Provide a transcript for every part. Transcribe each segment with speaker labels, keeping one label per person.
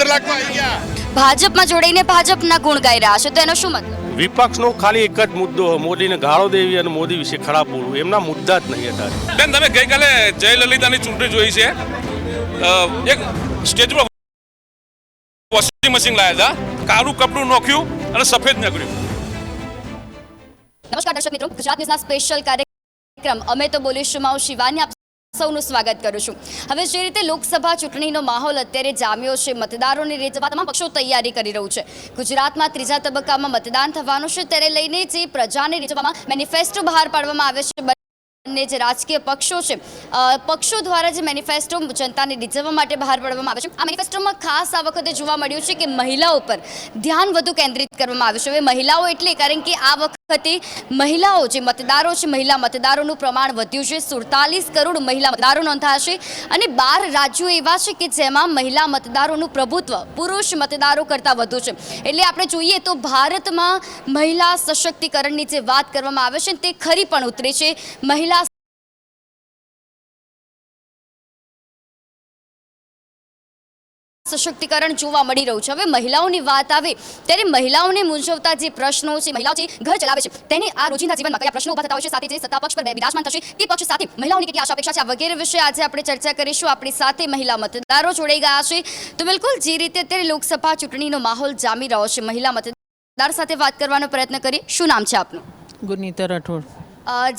Speaker 1: પંદર લાખ આવી ગયા.
Speaker 2: ભાજપમાં જોડાઈને ભાજપના ગુણ ગાઈ રહ્યા છે. તો એનો શું મતલબ?
Speaker 3: વિપક્ષનો ખાલી એક જ મુદ્દો મોદીને ગાળો દેવી અને મોદી વિશે ખરાબ બોલવું. એમના મુદ્દા જ નહીં હતા.
Speaker 4: બેન તમે ગઈકાલે જયલલિતાની ચૂંટણી જોઈ છે. એક સ્ટેજ પર વોશિંગ મશીન લાવ્યા હતા. કાળું કપડું નોખ્યું અને સફેદ નીકળ્યું.
Speaker 2: નમસ્કાર દર્શક મિત્રો ગુજરાત ન્યૂઝના સ્પેશિયલ કાર્યક્રમ. અમે તો બોલીશું માઉ શિવાની. આપ સૌનું સ્વાગત કરું છું. હવે જે રીતે લોકસભા ચૂંટણીનો માહોલ અત્યારે જામ્યો છે, મતદારોને રીતવા તમામ પક્ષો તૈયારી કરી રહ્યું છે. ગુજરાતમાં ત્રીજા તબક્કામાં મતદાન થવાનું છે, ત્યારે લઈને જે પ્રજાને રીતવામાં મેનિફેસ્ટો બહાર પાડવામાં આવે છે, બંને જે રાજકીય પક્ષો છે પક્ષો દ્વારા જે મેનિફેસ્ટો જનતાને રીઝવવા માટે બહાર પાડવામાં આવે છે. આ મેનિફેસ્ટોમાં ખાસ આ વખતે જોવા મળ્યું છે કે મહિલાઓ પર ધ્યાન વધુ કેન્દ્રિત કરવામાં આવ્યું છે. હવે મહિલાઓ એટલે કારણ કે આ વખતે મહિલાઓ જે મતદારો છે, મહિલા મતદારોનું પ્રમાણ વધ્યું છે. સુડતાલીસ કરોડ મહિલા મતદારો નોંધાશે અને બાર રાજ્યો એવા છે કે જેમાં મહિલા મતદારોનું પ્રભુત્વ પુરુષ મતદારો કરતાં વધુ છે. એટલે આપણે જોઈએ તો ભારતમાં મહિલા સશક્તિકરણની જે વાત કરવામાં આવે છે તે ખરી પણ ઉતરે છે. મહિલા સશક્તિકરણ જોવા મળી રહ્યું છે. હવે મહિલાઓની વાત આવે ત્યારે મહિલાઓને મૂંઝવતા જે પ્રશ્નો છે મહિલાઓ જે ઘર ચલાવે છે તેને આ રોજિંદા જીવનમાં કયા પ્રશ્નો ઊભા થતા હોય છે? સાથે જે સત્તા પક્ષ પર બિરાજમાન થશે તે પક્ષ સાથે મહિલાઓની કેટલી આશા અપેક્ષા છે? વગેરે વિશે આજે આપણે ચર્ચા કરીશું. આપણી સાથે મહિલા મતદારો જોડાઈ ગયા છે. તો બિલકુલ જે રીતે અત્યારે લોકસભા ચૂંટણીનો માહોલ જામી રહ્યો છે મહિલા મતદાર સાથે વાત કરવાનો પ્રયત્ન કરી શું નામ છે આપનું?
Speaker 5: ગુનીતા રાઠોડ.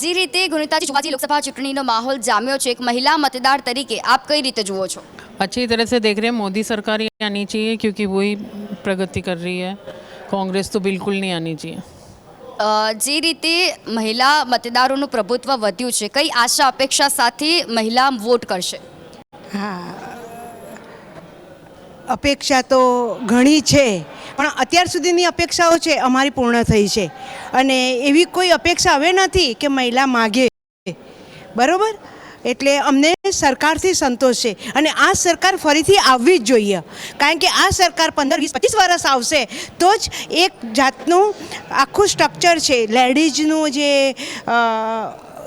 Speaker 2: જે રીતે ગુણિતાજી જોવાજી લોકસભા ચૂંટણીનો માહોલ જામ્યો છે. એક મહિલા મતદાર તરીકે આપ કઈ રીતે જુઓ છો?
Speaker 5: अच्छी तरह से देख रहे हैं मोदी सरकार ही आनी चाहिए क्योंकि वही प्रगति कर रही है कांग्रेस तो बिल्कुल नहीं आनी चाहिए
Speaker 2: અ, જે રીતે મહિલા મતદારોનું પ્રભુત્વ વધ્યું છે કઈ આશા અપેક્ષા સાથે મહિલા વોટ કરશે
Speaker 6: અપેક્ષા તો ઘણી છે પણ અત્યાર સુધીની અપેક્ષાઓ છે અમારી પૂર્ણ થઈ છે અને એવી કોઈ અપેક્ષા હવે નથી કે મહિલા માગે બરોબર એટલે અમને સરકારથી સંતોષ છે. અને આ સરકાર ફરીથી આવવી જ જોઈએ. કારણ કે આ સરકાર પંદર, વીસ, પચીસ વર્ષ આવશે, તો જ એક જાતનું આખું સ્ટ્રક્ચર છે લેડીઝનું જે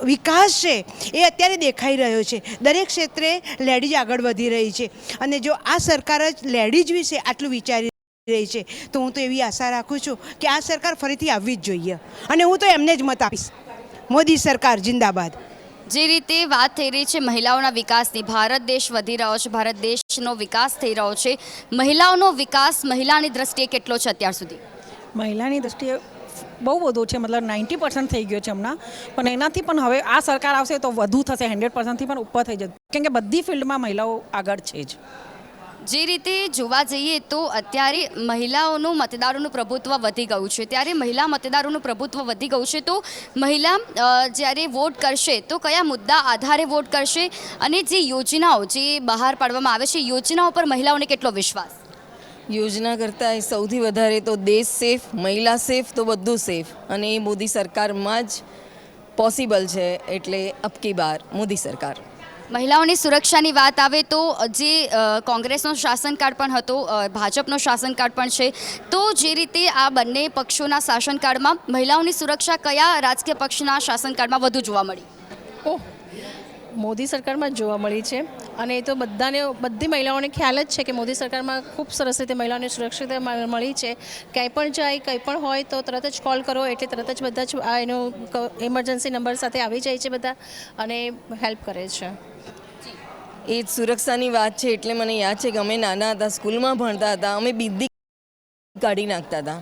Speaker 6: વિકાસ છે, એ અત્યારે દેખાઈ રહ્યો છે. દરેક ક્ષેત્રે લેડીઝ આગળ વધી રહી છે. અને જો આ સરકાર જ લેડીઝ વિશે આટલું વિચારી રહી છે, તો હું તો એવી આશા રાખું છું કે આ સરકાર ફરીથી આવવી જ જોઈએ. અને હું તો એમને જ મત આપીશ. મોદી સરકાર, જિંદાબાદ.
Speaker 2: જે રીતે વાત થઈ રહી છે મહિલાઓના વિકાસની, ભારત દેશ વધી રહ્યો છે, ભારત દેશનો વિકાસ થઈ રહ્યો છે. મહિલાઓનો વિકાસ મહિલાની દ્રષ્ટિએ કેટલો છે અત્યાર સુધી?
Speaker 7: મહિલાની દ્રષ્ટિએ બહુ વધુ છે, મતલબ નાઇન્ટી પર્સન્ટ થઈ ગયો છે હમણાં. પણ એનાથી પણ હવે આ સરકાર આવશે તો વધુ થશે હંડ્રેડ પર્સન્ટથી પણ ઉપર થઈ જશે. કેમ કે બધી ફિલ્ડમાં મહિલાઓ આગળ છે જ.
Speaker 2: જે રીતે જોવા જઈએ તો અત્યારે મહિલાઓનું મતદારોનું પ્રભુત્વ વધી ગયું છે. ત્યારે મહિલા મતદારોનું પ્રભુત્વ વધી ગયું છે તો મહિલા જ્યારે વોટ કરશે તો કયા મુદ્દા આધારે વોટ કરશે અને જે યોજનાઓ જે બહાર પાડવામાં આવે છે, યોજનાઓ પર મહિલાઓને કેટલો વિશ્વાસ?
Speaker 8: યોજના કરતાં સૌથી વધારે તો દેશ સેફ, મહિલા સેફ તો બધું સેફ. અને એ મોદી સરકારમાં જ પોસિબલ છે એટલે અબકી બાર, મોદી સરકાર.
Speaker 2: મહિલાઓની સુરક્ષાની વાત આવે તો જે કોંગ્રેસનો શાસનકાળ પણ હતો ભાજપનો શાસનકાળ પણ છે, તો જે રીતે આ બંને પક્ષોના શાસનકાળમાં મહિલાઓની સુરક્ષા કયા રાજકીય પક્ષના શાસનકાળમાં વધુ જોવા મળી?
Speaker 7: ઓહ, મોદી સરકારમાં જોવા મળી છે. અને એ તો બધાને, બધી મહિલાઓને ખ્યાલ જ છે કે મોદી સરકારમાં ખૂબ સરસ રીતે મહિલાઓને સુરક્ષિત મળી છે. ક્યાંય પણ જાય, કંઈ પણ હોય તો તરત જ કોલ કરો, એટલે તરત જ બધા જ એનો ઇમરજન્સી નંબર સાથે આવી જાય છે બધા અને હેલ્પ કરે છે.
Speaker 8: એ જ સુરક્ષાની વાત છે, એટલે મને યાદ છે કે અમે નાના હતા, સ્કૂલમાં ભણતા હતા, અમે બીદી કાઢી નાખતા હતા.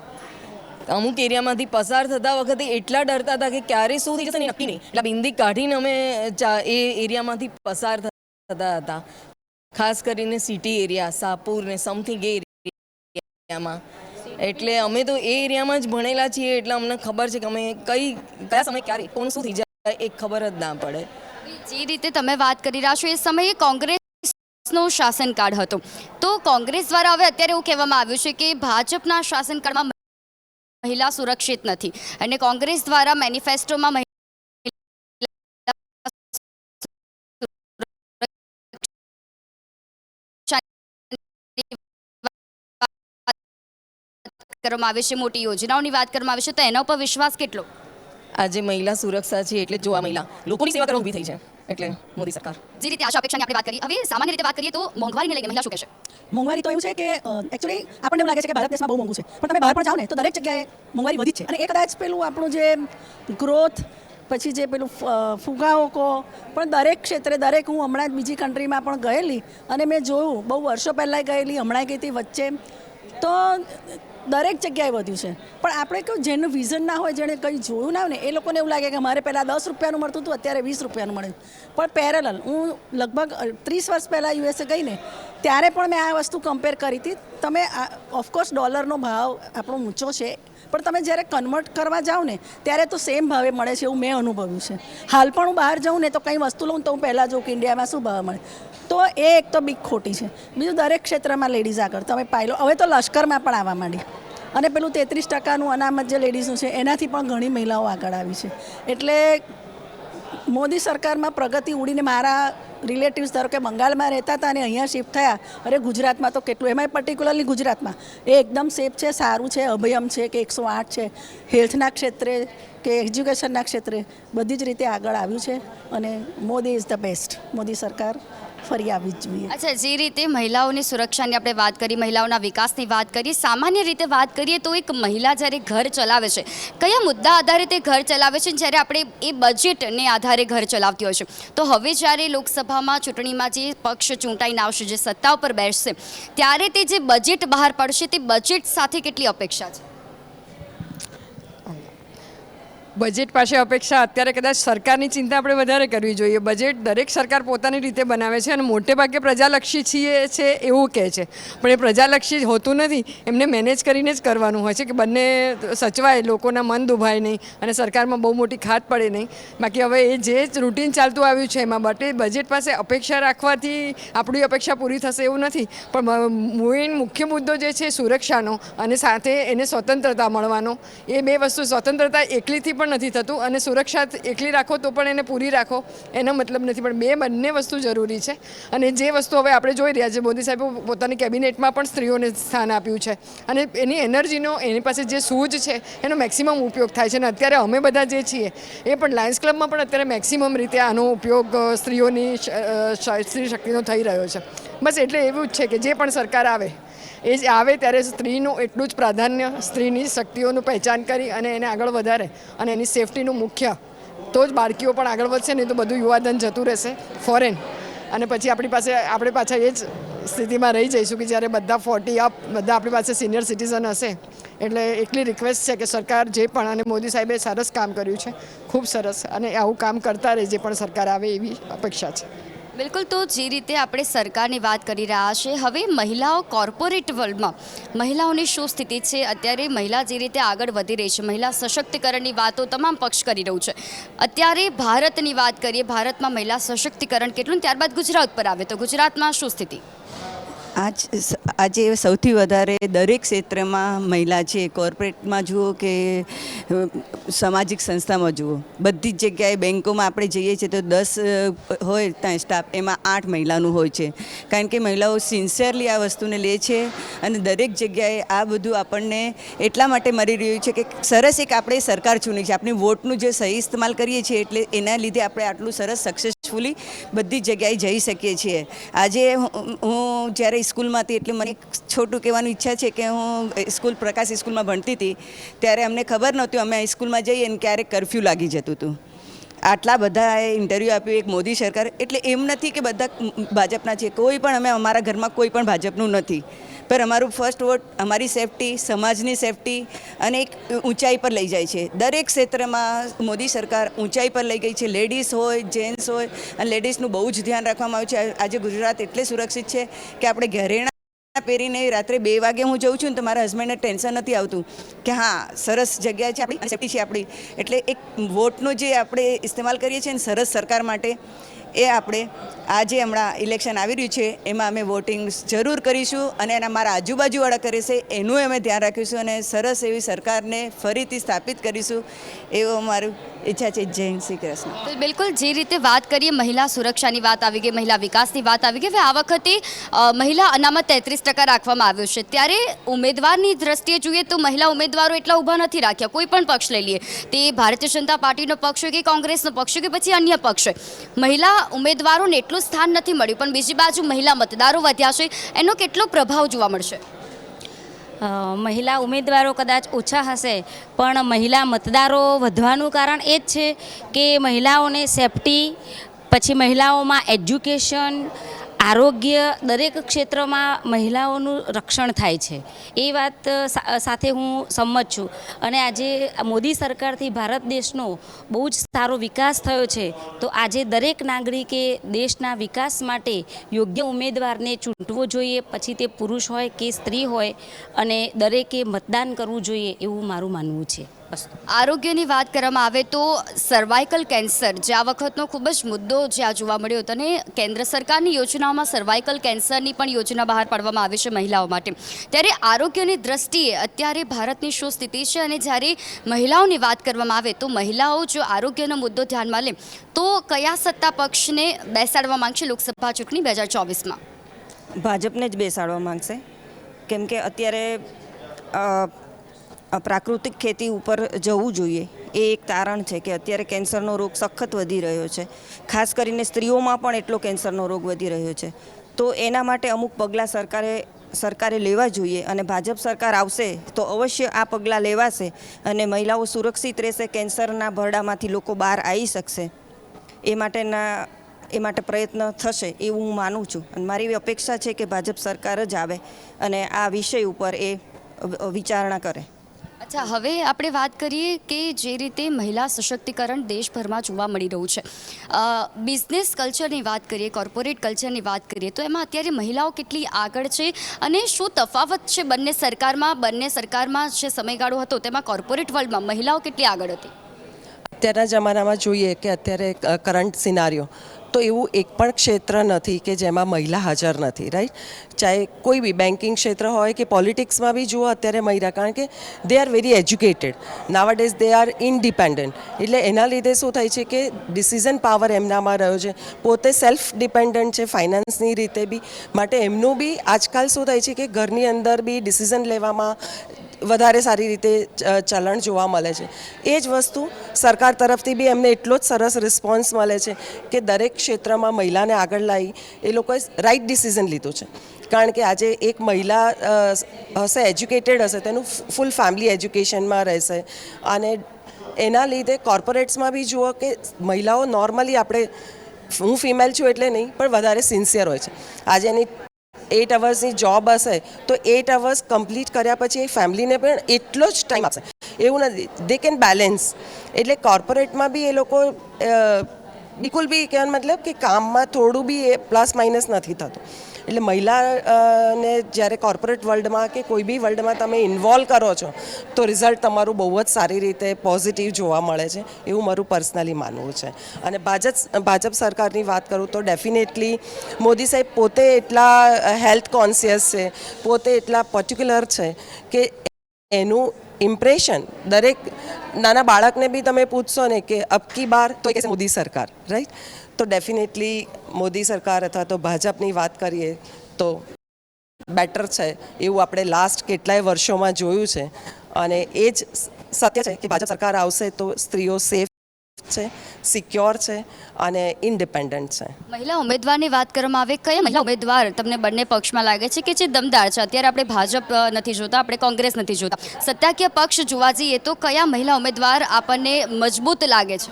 Speaker 8: અમુક એરિયામાંથી પસાર થતા વખતે એટલા ડરતા હતા કે ક્યારે શું થઈ જશે ને નક્કી નહીં. એટલે બિંદી કાઢીને અમે એ એરિયામાંથી પસાર થતા હતા. ખાસ કરીને સિટી એરિયા, સાપુર ને સમથિંગ એ એરિયામાં. એટલે અમે તો એ એરિયામાં જ ભણેલા છીએ, એટલે અમને ખબર છે કે અમે કઈ, કયા સમય ક્યારે, કોણ શું થઈ જાય, એ ખબર જ ના પડે.
Speaker 2: જે રીતે તમે વાત કરી રહ્યા છો, એ સમયે કોંગ્રેસનો શાસનકાળ હતો. તો કોંગ્રેસ દ્વારા હવે અત્યારે એવું કહેવામાં આવ્યું છે કે ભાજપના શાસનકાળમાં મહિલા સુરક્ષિત નથી અને કોંગ્રેસ દ્વારા મેનિફેસ્ટોમાં કરવામાં આવે છે, મોટી યોજનાઓની વાત કરવામાં આવે છે, તો એના ઉપર વિશ્વાસ કેટલો?
Speaker 8: આજે મહિલા સુરક્ષા છે એટલે જોવા મહિલા લોકોની સેવા કરવા ઊભી થઈ છે
Speaker 9: એટલે મોદી સરકાર.
Speaker 2: જે રીતે આશા અપેક્ષાની આપણે વાત કરી હવે સામાન્ય રીતે વાત કરીએ તો મોંઘવારીને લઈને મહિલા શું કહેશે?
Speaker 9: મોંઘવારી તો એવું છે કે એકચ્યુઅલી આપણને એવું લાગે છે કે ભારત દેશમાં બહુ મોંઘું છે. પણ તમે બહાર પણ જાઓ ને તો દરેક જગ્યાએ મોંઘવારી વધી છે. અને એ કદાચ પેલું આપણું જે ગ્રોથ પછી જે પેલું ફ- કહો પણ દરેક ક્ષેત્રે દરેક હું હમણાં જ બીજી કન્ટ્રીમાં પણ ગયેલી અને મેં જોયું બહુ વર્ષો પહેલાં ગયેલી હમણાં ગઈ હતી વચ્ચે તો દરેક જગ્યાએ વધ્યું છે. પણ આપણે કહ્યું જેનું વિઝન ના હોય, જેણે કંઈ જોયું ના હોય ને, એ લોકોને એવું લાગે કે મારે પહેલાં દસ રૂપિયાનું મળતું હતું, અત્યારે વીસ રૂપિયાનું મળે પણ પેરેલલ હું લગભગ ત્રીસ વર્ષ પહેલાં યુએસએ ગઈ ને, ત્યારે પણ મેં આ વસ્તુ કમ્પેર કરી હતી. તમે ઓફકોર્સ ડોલરનો ભાવ આપણો ઊંચો છે, પણ તમે જ્યારે કન્વર્ટ કરવા જાઓ ને, ત્યારે તો સેમ ભાવે મળે છે એવું મેં અનુભવ્યું છે. હાલ પણ હું બહાર જાઉં ને, તો કંઈ વસ્તુ લઉં તો હું પહેલાં જોઉં કે ઇન્ડિયામાં શું ભાવ મળે. તો એ એક તો બીક ખોટી છે. બીજું દરેક ક્ષેત્રમાં લેડીઝ આગળ. તમે પાયલો હવે તો લશ્કરમાં પણ આવવા માંડી. અને પેલું તેત્રીસ ટકાનું અનામત જે લેડીઝનું છે, એનાથી પણ ઘણી મહિલાઓ આગળ આવી છે. એટલે મોદી સરકારમાં પ્રગતિ ઉડીને મારા રિલેટિવ્સ ધારો કે બંગાળમાં રહેતા હતા અને અહીંયા શિફ્ટ થયા, અરે ગુજરાતમાં તો કેટલું એમાંય પર્ટિક્યુલરલી ગુજરાતમાં. એ એકદમ સેફ છે, સારું છે, અભયમ છે કે એકસો આઠ છે. હેલ્થના ક્ષેત્રે કે એજ્યુકેશનના ક્ષેત્રે બધી જ રીતે આગળ આવ્યું છે અને Modi is the best Modi સરકાર ફરી આવી જોઈએ.
Speaker 2: અચ્છા, જે રીતે મહિલાઓની સુરક્ષાની આપણે વાત કરી, મહિલાઓના વિકાસની વાત કરી, સામાન્ય રીતે વાત કરીએ તો એક મહિલા જ્યારે ઘર ચલાવે છે, કયા મુદ્દા આધારે તે ઘર ચલાવે છે જ્યારે આપણે એ બજેટને આધારે ઘર ચલાવતી હોય છે? તો હવે જ્યારે લોકસભામાં ચૂંટણીમાં જે પક્ષ ચૂંટાઈને આવશે, જે સત્તા ઉપર બેસશે, ત્યારે તે જે બજેટ બહાર પડશે, તે બજેટ સાથે કેટલી અપેક્ષા છે?
Speaker 10: બજેટ પાસે અપેક્ષા અત્યારે કદાચ સરકારની ચિંતા આપણે વધારે કરવી જોઈએ. બજેટ દરેક સરકાર પોતાની રીતે બનાવે છે અને મોટે ભાગે પ્રજાલક્ષી છીએ છે એવું કહે છે. પણ એ પ્રજાલક્ષી હોતું નથી. એમને મેનેજ કરીને જ કરવાનું હોય છે કે બંને સચવાય, લોકોના મન દુભાય નહીં અને સરકારમાં બહુ મોટી ખાત પડે નહીં. બાકી હવે એ જે રૂટીન ચાલતું આવ્યું છે એમાં બટે બજેટ પાસે અપેક્ષા રાખવાથી આપણી અપેક્ષા પૂરી થશે એવું નથી. પણ મેઇન મુખ્ય મુદ્દો જે છે સુરક્ષાનો અને સાથે એને સ્વતંત્રતા મળવાનો. એ બે વસ્તુ સ્વતંત્રતા એકલીથી પણ નથી થતું અને સુરક્ષા એકલી રાખો તો પણ એને પૂરી રાખો, એનો મતલબ નથી. પણ બે બંને વસ્તુ જરૂરી છે. અને જે વસ્તુ હવે આપણે જોઈ રહ્યા છે, મોદી સાહેબે પોતાની કેબિનેટમાં પણ સ્ત્રીઓને સ્થાન આપ્યું છે. અને એની એનર્જીનો, એની પાસે જે સૂઝ છે, એનો મેક્સિમમ ઉપયોગ થાય છે. અને અત્યારે અમે બધા જે છીએ, એ પણ લાયન્સ ક્લબમાં પણ અત્યારે મેક્સિમમ રીતે આનો ઉપયોગ સ્ત્રીઓની સ્ત્રી શક્તિનો થઈ રહ્યો છે. બસ એટલે એવું જ છે કે જે પણ સરકાર આવે એ જ આવે ત્યારે સ્ત્રીનું એટલું જ પ્રાધાન્ય સ્ત્રીની શક્તિઓનું પહેચાન કરી અને એને આગળ વધારે અને એની સેફટીનું મુખ્ય તો જ બાળકીઓ પણ આગળ વધશે, નહીં તો બધું યુવાધન જતું રહેશે ફોરેન અને પછી આપણી પાસે, આપણે પાછા એ જ સ્થિતિમાં રહી જઈશું કે જ્યારે બધા ફોર્ટી અપ બધા આપણી પાસે સિનિયર સિટીઝન હશે, એટલે એટલી રિક્વેસ્ટ છે કે સરકાર જે પણ, અને મોદી સાહેબે સરસ કામ કર્યું છે, ખૂબ સરસ, અને આવું કામ કરતા રહે જે પણ સરકાર આવે એવી અપેક્ષા છે.
Speaker 2: બિલકુલ, તો જે રીતે આપણે સરકારની વાત કરી રહ્યા છે, હવે મહિલાઓ કોર્પોરેટ વર્લ્ડમાં મહિલાઓની શું સ્થિતિ છે? અત્યારે મહિલા જે રીતે આગળ વધી રહી છે, મહિલા સશક્તિકરણની વાતો તમામ પક્ષ કરી રહ્યું છે. અત્યારે ભારતની વાત કરીએ, ભારતમાં મહિલા સશક્તિકરણ કેટલું ત્યારબાદ ગુજરાત પર આવે, તો ગુજરાતમાં શું સ્થિતિ?
Speaker 11: આજ આજે સૌથી વધારે દરેક ક્ષેત્રમાં મહિલા છે. કોર્પોરેટમાં જુઓ કે સામાજિક સંસ્થામાં જુઓ. બધી જ જગ્યાએ બેન્કોમાં આપણે જઈએ છીએ તો દસ હોય ત્યાં સ્ટાફ એમાં આઠ મહિલાનું હોય છે. કારણ કે મહિલાઓ સિન્સિયરલી આ વસ્તુને લે છે અને દરેક જગ્યાએ આ બધું આપણને એટલા માટે મળી રહ્યું છે કે સરસ એક આપણે સરકાર ચૂની છે. આપણે વોટનું જે સહી ઇસ્તેમાલ કરીએ છીએ એટલે એના લીધે આપણે આટલું સરસ સક્સેસફુલી બધી જગ્યાએ જઈ શકીએ છીએ. આજે હું હું સ્કૂલમાંથી એટલે મને છોટું કહેવાની ઈચ્છા છે કે હું સ્કૂલ પ્રકાશ સ્કૂલમાં ભણતી હતી, ત્યારે અમને ખબર નહોતી, અમે સ્કૂલમાં જઈએ ને ક્યારેક કરફ્યુ લાગી જતું હતું. આટલા બધાએ ઇન્ટરવ્યૂ આપ્યું, એક મોદી સરકાર, એટલે એમ નથી કે બધા ભાજપના છે કોઈ પણ અમે અમારા ઘરમાં કોઈ પણ ભાજપનું નથી પર અમારું ફર્સ્ટ વોટ અમારી સેફટી સમાજની સેફટી અને એક ઊંચાઈ પર લઈ જાય છે. દરેક ક્ષેત્રમાં મોદી સરકાર ઊંચાઈ પર લઈ ગઈ છે. લેડીઝ હોય જેન્ટ્સ હોય, અને લેડીઝનું બહુ જ ધ્યાન રાખવામાં આવ્યું છે. આજે ગુજરાત એટલે સુરક્ષિત છે કે આપણે ઘરેણા પહેરીને રાત્રે બે વાગે હું જઉં છું ને તો મારા હસબન્ડને ટેન્શન નથી આવતું કે હા, સરસ જગ્યા છે આપણી સેફટી છે આપણી. એટલે એક વોટનો જે આપણે ઇસ્તેમાલ કરીએ છીએ ને સરસ સરકાર માટે એ આપણે આજે હમણાં ઇલેક્શન આવી રહ્યું છે, એમાં અમે વોટિંગ જરૂર કરીશું અને એના મારા આજુબાજુવાળા કરે છે, એનું અમે ધ્યાન રાખીશું અને સરસ એવી સરકારને ફરીથી સ્થાપિત કરીશું, એવું અમારું ઈચ્છા છે. જય શ્રી કૃષ્ણ.
Speaker 2: બિલકુલ, જે રીતે વાત કરીએ, મહિલા સુરક્ષાની વાત આવી ગઈ, મહિલા વિકાસની વાત આવી ગઈ, હવે આ વખતે મહિલા અનામત તેત્રીસ ટકા રાખવામાં આવ્યો છે. ત્યારે ઉમેદવારની દ્રષ્ટિએ જોઈએ તો મહિલા ઉમેદવારો એટલા ઊભા નથી રાખ્યા, કોઈ પણ પક્ષ લઈ લઈએ. તે ભારતીય જનતા પાર્ટીનો પક્ષ હોય કે કોંગ્રેસનો પક્ષ હોય કે પછી અન્ય પક્ષ હોય. મહિલા ઉમેદવારોને એટલું સ્થાન નથી મળ્યું, પણ બીજી બાજુ મહિલા મતદારો વધ્યા છે. એનો કેટલો પ્રભાવ જોવા મળશે?
Speaker 12: મહિલા ઉમેદવારો કદાચ ઓછા હશે, પણ મહિલા મતદારો વધવાનું કારણ એ જ છે કે મહિલાઓને સેફટી, પછી મહિલાઓમાં એજ્યુકેશન આરોગ્ય દરેક ક્ષેત્રમાં મહિલાઓનું રક્ષણ થાય છે. એ વાત સાથે હું સંમત છું. અને આજે મોદી સરકારથી ભારત દેશનો બહુ જ સારો વિકાસ થયો છે, તો આજે દરેક નાગરિકે દેશના વિકાસ માટે યોગ્ય ઉમેદવારને ચૂંટવો જોઈએ, પછી તે પુરુષ હોય કે સ્ત્રી હોય, અને દરેકે મતદાન કરવું જોઈએ એવું મારું માનવું છે.
Speaker 2: આરોગ્યની વાત કરવામાં આવે તો સર્વાઇકલ કેન્સર જે આ વખતનો ખૂબ જ મુદ્દો જ્યાં જોવા મળ્યો હતો અને કેન્દ્ર સરકારની યોજનાઓમાં સર્વાઇકલ કેન્સરની પણ યોજના બહાર પાડવામાં આવી છે મહિલાઓ માટે. ત્યારે આરોગ્યની દ્રષ્ટિએ અત્યારે ભારતની શું સ્થિતિ છે અને જ્યારે મહિલાઓની વાત કરવામાં આવે તો મહિલાઓ જો આરોગ્યનો મુદ્દો ધ્યાનમાં લે, તો કયા સત્તા પક્ષને બેસાડવા માંગશે લોકસભા ચૂંટણી બે હજાર ચોવીસમાં?
Speaker 8: ભાજપને જ બેસાડવા માંગશે. કેમ કે અત્યારે પ્રાકૃતિક ખેતી ઉપર જવું જોઈએ. એ એક તારણ છે કે અત્યારે કેન્સરનો રોગ સખત વધી રહ્યો છે. ખાસ કરીને સ્ત્રીઓમાં પણ એટલો કેન્સરનો રોગ વધી રહ્યો છે. તો એના માટે અમુક પગલાં સરકારે સરકારે લેવા જોઈએ અને ભાજપ સરકાર આવશે તો અવશ્ય આ પગલાં લેવાશે અને મહિલાઓ સુરક્ષિત રહેશે, કેન્સરના ભરડામાંથી લોકો બહાર આવી શકશે. એ માટેના, એ માટે પ્રયત્ન થશે એવું હું માનું છું. અને મારી એવી અપેક્ષા છે કે ભાજપ સરકાર જ આવે અને આ વિષય ઉપર એ વિચારણા કરે.
Speaker 2: અચ્છા, હવે આપણે વાત કરીએ કે જે રીતે મહિલા સશક્તિકરણ દેશભરમાં જોવા મળી રહ્યું છે. બિઝનેસ કલ્ચરની વાત કરીએ, કોર્પોરેટ કલ્ચરની વાત કરીએ, તો એમાં અત્યારે મહિલાઓ કેટલી આગળ છે અને શું તફાવત છે બંને સરકારમાં? બંને સરકારમાં જે સમયગાળો હતો, તેમાં કોર્પોરેટ વર્લ્ડમાં મહિલાઓ કેટલી આગળ હતી?
Speaker 13: અત્યારના જમાનામાં જોઈએ કે અત્યારે કરંટ સિનારીઓ તો એવું એક પણ ક્ષેત્ર નથી કે જેમાં મહિલા હાજર નથી રાઈટ ચાહે કોઈ બી બેન્કિંગ ક્ષેત્ર હોય કે પોલિટિક્સમાં બી જુઓ અત્યારે મહિલા, કારણ કે they are very educated nowadays they are independent એટલે એના લીધે શું થાય છે કે ડિસિઝન પાવર એમનામાં રહ્યો છે. પોતે સેલ્ફ ડિપેન્ડન્ટ છે ફાઇનાન્સની રીતે બી. માટે એમનું બી આજકાલ શું થાય છે કે ઘરની અંદર બી ડિસિઝન લેવામાં વધારે સારી રીતે ચલણ જોવા મળે છે. એ જ વસ્તુ સરકાર તરફથી બી એમને એટલો જ સરસ રિસ્પોન્સ મળે છે કે દરેક ક્ષેત્રમાં મહિલાને આગળ લાવી એ લોકોએ રાઈટ ડિસિઝન લીધું છે. કારણ કે આજે એક મહિલા હશે એજ્યુકેટેડ હશે, તેનું ફૂલ ફેમિલી એજ્યુકેશનમાં રહેશે અને એના લીધે કોર્પોરેટ્સમાં બી જુઓ કે મહિલાઓ નોર્મલી આપણે, હું ફિમેલ છું એટલે નહીં, પણ વધારે સિન્સિયર હોય છે. આજે એની એટ અવર્સની જોબ હશે, તો એટ અવર્સ કમ્પ્લીટ કર્યા પછી એ ફેમિલીને પણ એટલો જ ટાઈમ આપશે. એવું નથી. દે કેન બેલેન્સ એટલે કોર્પોરેટમાં બી એ લોકો બિલકુલ બી કહેવાનો મતલબ કે કામમાં થોડું બી એ પ્લસ માઇનસ નથી થતું. એટલે મહિલાને જ્યારે કોર્પોરેટ વર્લ્ડમાં કે કોઈ બી વર્લ્ડમાં તમે ઇન્વોલ્વ કરો છો, તો રિઝલ્ટ તમારું બહુ જ સારી રીતે પોઝિટિવ જોવા મળે છે, એવું મારું પર્સનલી માનવું છે. અને ભાજપ ભાજપ સરકારની વાત કરું તો ડેફિનેટલી મોદી સાહેબ પોતે એટલા હેલ્થ કોન્સિયસ છે, પોતે એટલા પર્ટિક્યુલર છે કે એનું ઇમ્પ્રેશન દરેક નાના બાળકને બી તમે પૂછશો ને કે અબકી બાર? તો મોદી સરકાર રાઈટ તો ડેફિનેટલી મોદી સરકાર અથવા તો ભાજપની વાત કરીએ તો બેટર છે એવું આપણે લાસ્ટ કેટલાય વર્ષોમાં જોયું છે. અને એ જ સત્ય છે કે ભાજપ સરકાર આવશે તો સ્ત્રીઓ સેફ છે સિક્યોર છે અને ઇન્ડિપેન્ડન્ટ છે.
Speaker 2: મહિલા ઉમેદવારની વાત કરવામાં આવે કયા મહિલા ઉમેદવાર તમને બંને પક્ષમાં લાગે છે કે જે દમદાર છે? અત્યારે આપણે ભાજપ નથી જોતા આપણે કોંગ્રેસ નથી જોતા. સત્તાકીય પક્ષ જોવા જઈએ તો કયા મહિલા ઉમેદવાર આપણને મજબૂત લાગે છે?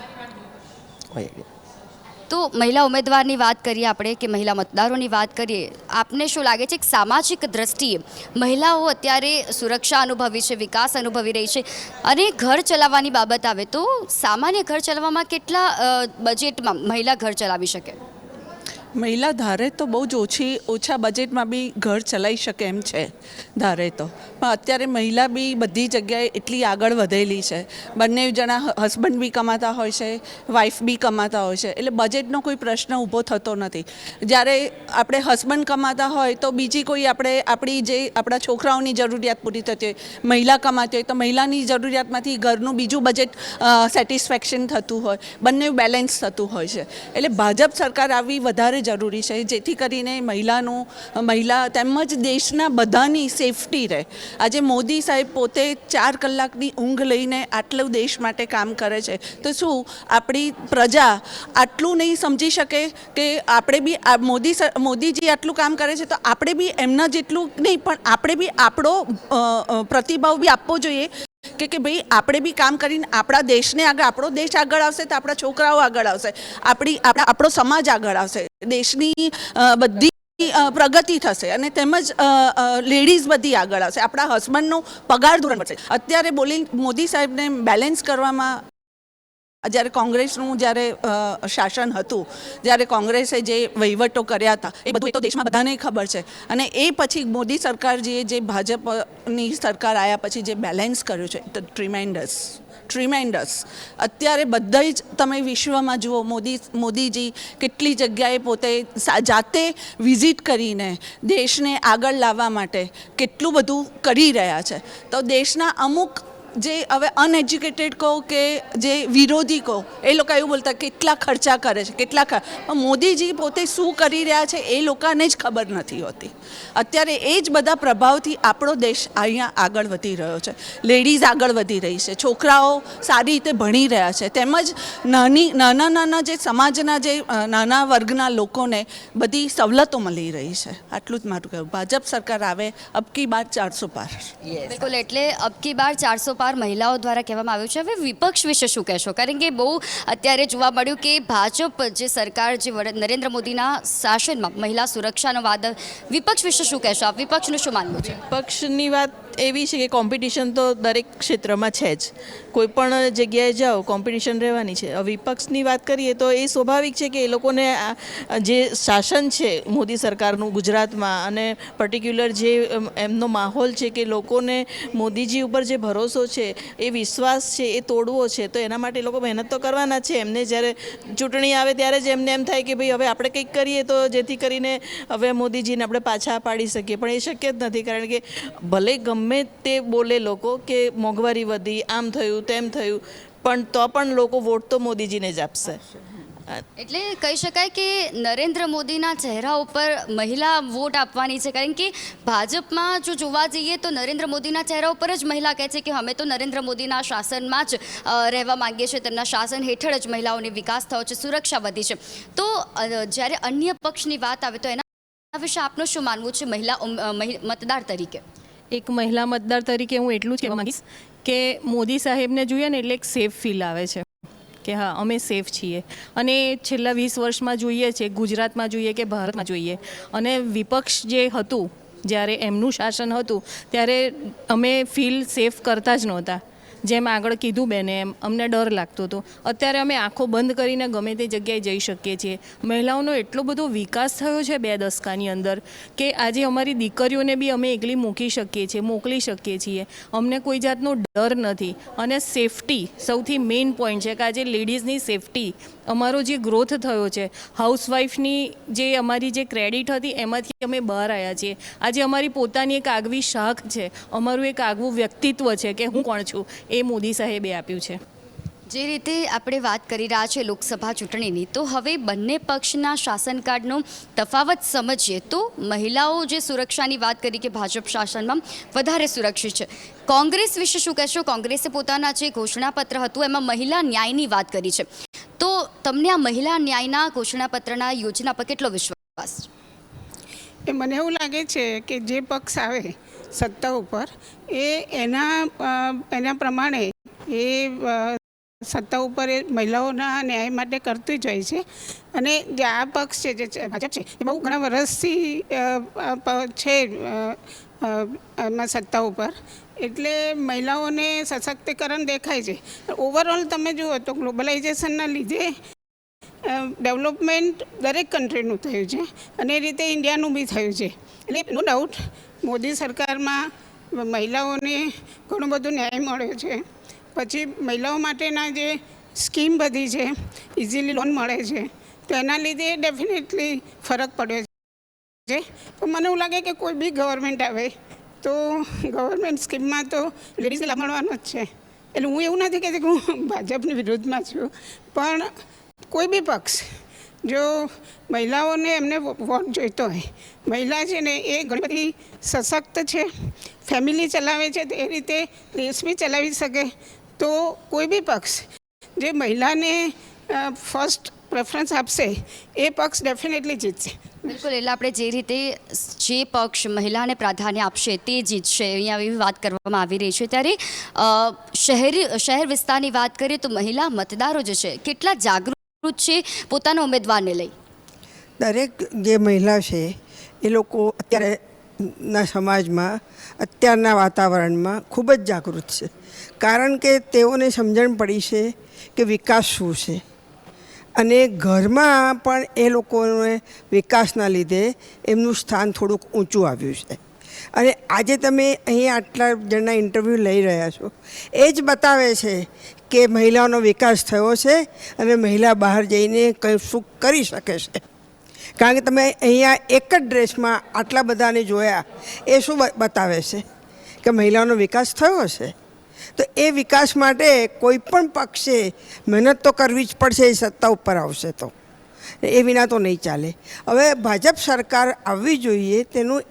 Speaker 2: તો મહિલા ઉમેદવારની વાત કરીએ આપણે કે મહિલા મતદારોની વાત કરીએ, આપને શું લાગે છે કે સામાજિક દ્રષ્ટિએ મહિલાઓ અત્યારે સુરક્ષા અનુભવી છે, વિકાસ અનુભવી રહી છે અને ઘર ચલાવવાની બાબત આવે તો સામાન્ય ઘર ચલાવવામાં કેટલા બજેટમાં મહિલા ઘર ચલાવી શકે?
Speaker 14: મહિલા ધારે તો બહુ જ ઓછી, ઓછા બજેટમાં બી ઘર ચલાવી શકે એમ છે, ધારે તો. પણ અત્યારે મહિલા બી બધી જગ્યાએ એટલી આગળ વધેલી છે. બંને જણા હસબન્ડ બી કમાતા હોય છે વાઈફ બી કમાતા હોય છે. એટલે બજેટનો કોઈ પ્રશ્ન ઊભો થતો નથી. જ્યારે આપણે હસબન્ડ કમાતા હોય તો બીજી કોઈ આપણે, આપણી જે આપણા છોકરાઓની જરૂરિયાત પૂરી થતી હોય, મહિલા કમાતી હોય તો મહિલાની જરૂરિયાતમાંથી ઘરનું બીજું બજેટ સેટિસ્ફેક્શન થતું હોય, બંને બેલેન્સ થતું હોય છે. એટલે ભાજપ સરકાર આવી વધારે જરૂરી છે. જેથી કરીને મહિલાનું, મહિલા તેમજ દેશના બધાની સેફટી રહે. આજે મોદી સાહેબ પોતે ચાર કલાકની ઊંઘ લઈને આટલું દેશ માટે કામ કરે છે. તો શું આપણી પ્રજા આટલું નહીં સમજી શકે કે આપણે બી મોદી મોદીજી આટલું કામ કરે છે તો આપણે બી એમના જેટલું નહીં, પણ આપણે બી આપણો પ્રતિભાવ બી આપવો જોઈએ. કે કે ભાઈ આપણે બી કામ કરીને આપણા દેશને આગળ, આપણો દેશ આગળ આવશે તો આપણા છોકરાઓ આગળ આવશે. આપણી, આપણા, આપણો સમાજ આગળ આવશે. દેશની બધી પ્રગતિ થશે અને તેમજ લેડીઝ બધી આગળ આવશે. આપણા હસબન્ડનો પગાર ધોરણ વધશે. અત્યારે બોલી મોદી સાહેબને બેલેન્સ કરવામાં જ્યારે કોંગ્રેસનું જ્યારે શાસન હતું, જ્યારે કોંગ્રેસે જે વહીવટો કર્યા હતા, એ બધું તો દેશમાં બધાને ખબર છે. અને એ પછી મોદી સરકારજીએ જે ભાજપની સરકાર આવ્યા પછી જે બેલેન્સ કર્યું છે તો ટ્રીમેન્ડસ ટ્રીમેન્ડસ અત્યારે બધા જ તમે વિશ્વમાં જુઓ, મોદી, મોદીજી કેટલી જગ્યાએ પોતે જાતે વિઝિટ કરીને દેશને આગળ લાવવા માટે કેટલું બધું કરી રહ્યા છે. તો દેશના અમુક જે હવે અનએજ્યુકેટેડ કહો કે જે વિરોધી કહો, એ લોકો એવું બોલતા કેટલા ખર્ચા કરે છે, કેટલા મોદીજી પોતે શું કરી રહ્યા છે એ લોકોને જ ખબર નથી હોતી. અત્યારે એ જ બધા પ્રભાવથી આપણો દેશ અહીંયા આગળ વધી રહ્યો છે. લેડીઝ આગળ વધી રહી છે. છોકરાઓ સારી રીતે ભણી રહ્યા છે. તેમજ નાની, નાના નાના જે સમાજના જે નાના વર્ગના લોકોને બધી સવલતો મળી રહી છે. આટલું જ મારું કહેવું. ભાજપ સરકાર આવે, અબકી બાર ચારસો પાર.
Speaker 2: બિલકુલ. એટલે અબકી બાર ચારસો પાર મહિલાઓ દ્વારા કહેવામાં આવ્યું છે. હવે વિપક્ષ વિશે શું કહેશો? કારણ કે બહુ અત્યારે જોવા મળ્યું કે ભાજપ જે સરકાર જે નરેન્દ્ર મોદીના શાસનમાં મહિલા સુરક્ષાનો વાદ, વિપક્ષ વિશે શું કહેશો આપ? વિપક્ષનું શું માનવું છે?
Speaker 15: વિપક્ષની વાત એવી છે કે કોમ્પિટિશન તો દરેક ક્ષેત્રમાં છે જ. કોઈ પણ જગ્યાએ જાઓ કોમ્પિટિશન રહેવાની છે. વિપક્ષની વાત કરીએ તો એ સ્વાભાવિક છે કે એ લોકોને જે શાસન છે મોદી સરકારનું ગુજરાતમાં અને પર્ટિક્યુલર જે એમનો માહોલ છે કે લોકોને મોદીજી ઉપર જે ભરોસો છે, એ વિશ્વાસ છે, એ તોડવો છે, તો એના માટે એ લોકો મહેનત તો કરવાના છે. એમને જ્યારે ચૂંટણી આવે ત્યારે જ એમને એમ થાય કે ભાઈ હવે આપણે કંઈક કરીએ તો જેથી કરીને હવે મોદીજીને આપણે પાછા પાડી શકીએ. પણ એ શક્ય જ નથી, કારણ કે ભલે ગમે તે બોલે લોકો કે મોંઘવારી વધી, આમ થયું, તેમ થયું, પણ તો પણ લોકો વોટ તો મોદીજીને જ આપશે.
Speaker 2: એટલે કહી શકાય કે નરેન્દ્ર મોદીના ચહેરા ઉપર મહિલા વોટ આપવાની છે. કારણ કે ભાજપમાં જો જોવા જઈએ તો નરેન્દ્ર મોદીના ચહેરા ઉપર જ મહિલા કહે છે કે અમે તો નરેન્દ્ર મોદીના શાસનમાં જ રહેવા માંગીએ છીએ. તેમના શાસન હેઠળ જ મહિલાઓને વિકાસ થયો છે સુરક્ષા વધી છે. તો જ્યારે અન્ય પક્ષની વાત આવે તો એના વિશે આપનું શું માનવું છે મહિલા મતદાર તરીકે?
Speaker 16: એક મહિલા મતદાર તરીકે હું એટલું જ કહેવા માંગીશ કે મોદી સાહેબને જોઈએ ને એટલે એક સેફ ફીલ આવે છે. કે હા, અમે સેફ છીએ. અને છેલ્લા વીસ વર્ષમાં જોઈએ છે, ગુજરાતમાં જોઈએ કે ભારતમાં જોઈએ. અને વિપક્ષ જે હતું, જ્યારે એમનું શાસન હતું, ત્યારે અમે ફીલ સેફ કરતા જ નહોતા. જેમ આગળ કીધું બેને, એમ અમને ડર લાગતો હતો. અત્યારે અમે આંખો બંધ કરીને ગમે તે જગ્યાએ જઈ શકીએ છીએ. મહિલાઓનો એટલો બધો વિકાસ થયો છે બે દસકાની અંદર કે આજે અમારી દીકરીઓને બી અમે એકલી મૂકી શકીએ છીએ, મોકલી શકીએ છીએ. અમને કોઈ જાતનો ડર નથી. અને સેફટી સૌથી મેઇન પોઈન્ટ છે કે આજે લેડીઝની સેફટી અમારો જે ગ્રોથ થયો છે હાઉસવાઈફની જે અમારી જે ક્રેડિટ હતી એમાંથી અમે બહાર આવ્યા છીએ. આજે અમારી પોતાની એક આગવી શાખ છે. અમારું એક આગવું વ્યક્તિત્વ છે કે હું કોણ છું. એ મોદી સાહેબે આપ્યું છે.
Speaker 2: જે રીતે આપણે વાત કરી રહ્યા છે લોકસભા ચૂંટણીની તો હવે બંને પક્ષના શાસનકાળનો તફાવત સમજીએ તો મહિલાઓ જે સુરક્ષાની વાત કરી કે ભાજપ શાસનમાં વધારે સુરક્ષિત છે. કોંગ્રેસ વિશે શું કહેશો? કોંગ્રેસે પોતાના જે ઘોષણાપત્ર હતું એમાં મહિલા ન્યાયની વાત કરી છે. તો તમને આ મહિલા ન્યાયના ઘોષણાપત્રના યોજના પર કેટલો વિશ્વાસ છે?
Speaker 17: એ મને એવું લાગે છે કે જે પક્ષ આવે સત્તા ઉપર, એ એના એના પ્રમાણે એ સત્તા ઉપર એ મહિલાઓના ન્યાય માટે કરતી જ હોય છે. અને જે આ પક્ષ છે, જે ભાજપ છે, એ બહુ ઘણા વર્ષથી છે એમાં સત્તા ઉપર. એટલે મહિલાઓને સશક્તિકરણ દેખાય છે. ઓવરઓલ તમે જુઓ તો ગ્લોબલાઇઝેશનના લીધે ડેવલપમેન્ટ દરેક કન્ટ્રીનું થયું છે. અને એ રીતે ઇન્ડિયાનું બી થયું છે. એટલે નો ડાઉટ મોદી સરકારમાં મહિલાઓને ઘણો બધો ન્યાય મળ્યો છે. પછી મહિલાઓ માટેના જે સ્કીમ બધી છે ઇઝીલી લોન મળે છે, તો એના લીધે ડેફિનેટલી ફરક પડ્યો છે. પણ મને એવું લાગે કે કોઈ બી ગવર્મેન્ટ આવે, તો ગવર્મેન્ટ સ્કીમમાં તો લેડીઝને લાભ જ છે. એટલે હું એવું નથી કહેતી કે હું ભાજપની વિરુદ્ધમાં છું. પણ કોઈ બી પક્ષ જો મહિલાઓને એમને વોટ જોઈતો હોય. મહિલા છે ને, એ ઘણી બધી સશક્ત છે, ફેમિલી ચલાવે છે, તે રીતે દેશ બી ચલાવી શકે. તો કોઈ બી પક્ષ જે મહિલાને ફર્સ્ટ પ્રેફરન્સ આપશે, એ પક્ષ ડેફિનેટલી જીતશે.
Speaker 2: બિલકુલ, એટલે આપણે જે રીતે જે પક્ષ મહિલાને પ્રાધાન્ય આપશે, તે જીતશે. અહીંયા એવી વાત કરવામાં આવી રહી છે. ત્યારે શહેરી, શહેર વિસ્તારની વાત કરીએ તો મહિલા મતદારો જે છે, કેટલા જાગૃત છે, પોતાના ઉમેદવારને લઈ.
Speaker 18: દરેક જે મહિલા છે, એ લોકો અત્યારે ના સમાજમાં, અત્યારના વાતાવરણમાં ખૂબ જ જાગૃત છે. કારણ કે તેઓને સમજણ પડી છે કે વિકાસ શું છે. અને ઘરમાં પણ એ લોકોને વિકાસના લીધે એમનું સ્થાન થોડુંક ઊંચું આવ્યું છે. અને આજે તમે અહીં આટલા જણના ઇન્ટરવ્યૂ લઈ રહ્યા છો. એ જ બતાવે છે કે મહિલાઓનો વિકાસ થયો છે અને મહિલા બહાર જઈને કંઈ શું કરી શકે છે. કારણ કે તમે અહીંયા એક જ ડ્રેસમાં આટલા બધાને જોયા, એ શું બતાવે છે? કે મહિલાઓનો વિકાસ થયો છે? તો એ વિકાસ માટે કોઈ પણ પક્ષે મહેનત તો કરવી જ પડશે, એ સત્તા ઉપર આવશે તો. એ વિના તો નહીં ચાલે. હવે ભાજપ સરકાર આવવી જોઈએ તેનું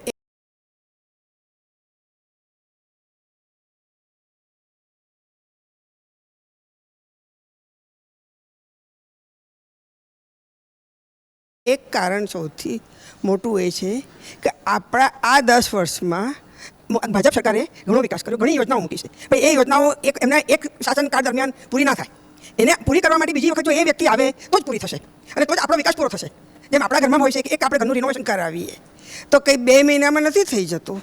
Speaker 18: એક કારણ સૌથી મોટું એ છે કે આપણા આ દસ વર્ષમાં ભાજપ સરકારે ઘણો વિકાસ કર્યો, ઘણી યોજનાઓ મૂકી છે. પણ એ યોજનાઓ એક એમના એક શાસનકાળ દરમિયાન પૂરી ના થાય. એને પૂરી કરવા માટે બીજી વખત જો એ વ્યક્તિ આવે, તો જ પૂરી થશે. અને તો જ આપણો વિકાસ પૂરો થશે. જેમ આપણા ઘરમાં હોય છે કે એક આપણે ઘરનું રિનોવેશન કરાવીએ, તો કંઈ બે મહિનામાં નથી થઈ જતું.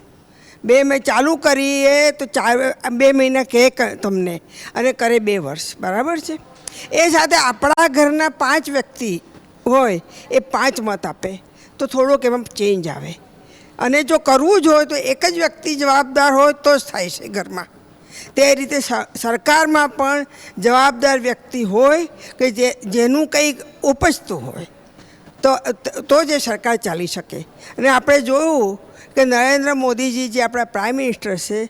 Speaker 18: બે મહિના ચાલુ કરીએ, તો ચાર, બે મહિના કહે તમને. અને કરે બે વર્ષ. બરાબર છે? એ સાથે આપણા ઘરના પાંચ વ્યક્તિ હોય, એ પાંચ મત આપે. તો થોડોક એમાં ચેન્જ આવે. અને જો કરવું જ હોય તો એક જ વ્યક્તિ જવાબદાર હોય તો જ થાય છે ઘરમાં. તે રીતે સરકારમાં પણ જવાબદાર વ્યક્તિ હોય કે જે, જેનું કંઈક ઉપજતું હોય, તો તો જ એ સરકાર ચાલી શકે. અને આપણે જોયું કે નરેન્દ્ર મોદીજી જે આપણા પ્રાઇમ મિનિસ્ટર છે,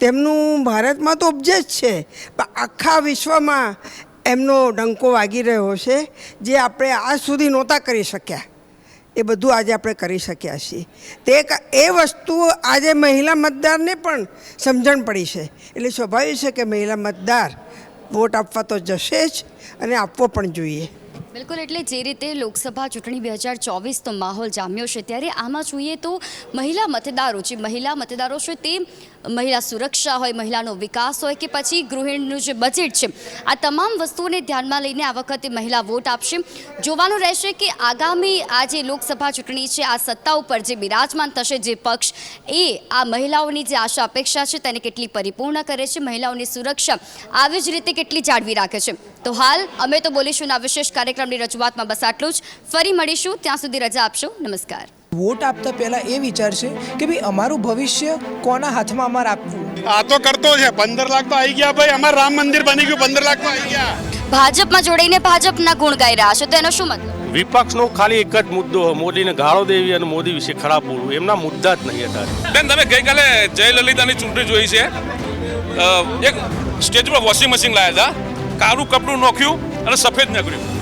Speaker 18: તેમનું ભારતમાં તો ઉપજે જ છે. પણ આખા વિશ્વમાં એમનો ડંકો વાગી રહ્યો છે, જે આપણે આજ સુધી નહોતા કરી શક્યા. એ બધું આજે આપણે કરી શક્યા છીએ. તે એ વસ્તુ આજે મહિલા મતદારને પણ સમજણ પડી છે. એટલે સ્વાભાવિક છે કે મહિલા મતદાર વોટ આપવા તો જશે જ અને આપવો પણ જોઈએ.
Speaker 2: બિલકુલ, એટલે જે રીતે લોકસભા ચૂંટણી બે હજાર ચોવીસનો માહોલ જામ્યો છે, ત્યારે આમાં જોઈએ તો મહિલા મતદારો, જે મહિલા મતદારો છે તે મહિલા સુરક્ષા હોય, મહિલાનો વિકાસ હોય કે પછી ગૃહિણીનું જે બજેટ છે, આ તમામ વસ્તુઓને ધ્યાનમાં લઈને આ વખતે મહિલા વોટ આપશે. જોવાનું રહેશે કે આગામી આ જે લોકસભા ચૂંટણી છે, આ સત્તા ઉપર જે બિરાજમાન થશે જે પક્ષ, એ આ મહિલાઓની જે આશા અપેક્ષા છે તેને કેટલી પરિપૂર્ણ કરે છે, મહિલાઓની સુરક્ષા આવી જ રીતે કેટલી જાળવી રાખે છે. તો હાલ અમે તો બોલીશું આ વિશેષ કાર્યક્રમની રજૂઆતમાં બસ આટલું જ. ફરી મળીશું. ત્યાં સુધી રજા આપશો. નમસ્કાર.
Speaker 19: વોટ આપતા પહેલા એ વિચારશે કે ભાઈ અમારું ભવિષ્ય કોના હાથમાં અમારે આપવું?
Speaker 1: આ તો કરતો છે. પંદર લાખ તો આવી ગયા ભાઈ. અમારું રામ મંદિર બની ગયું. પંદર લાખ તો આવી ગયા.
Speaker 2: ભાજપમાં જોડાઈને ભાજપના ગુણ ગાઈ રહ્યા છે. તો એનો શું મતલબ?
Speaker 3: વિપક્ષનો ખાલી એક જ મુદ્દો મોદીને ગાળો દેવી અને મોદી વિશે ખરાબ બોલવું. એમના મુદ્દા જ નહીં હતા.
Speaker 4: બેન તમે ગઈકાલે જયલલિતાની ચૂંટણી જોઈ છે. એક સ્ટેજ પર વોશિંગ મશીન લાવ્યા હતા. કાળું કપડું નોખ્યું અને સફેદ નગર્યું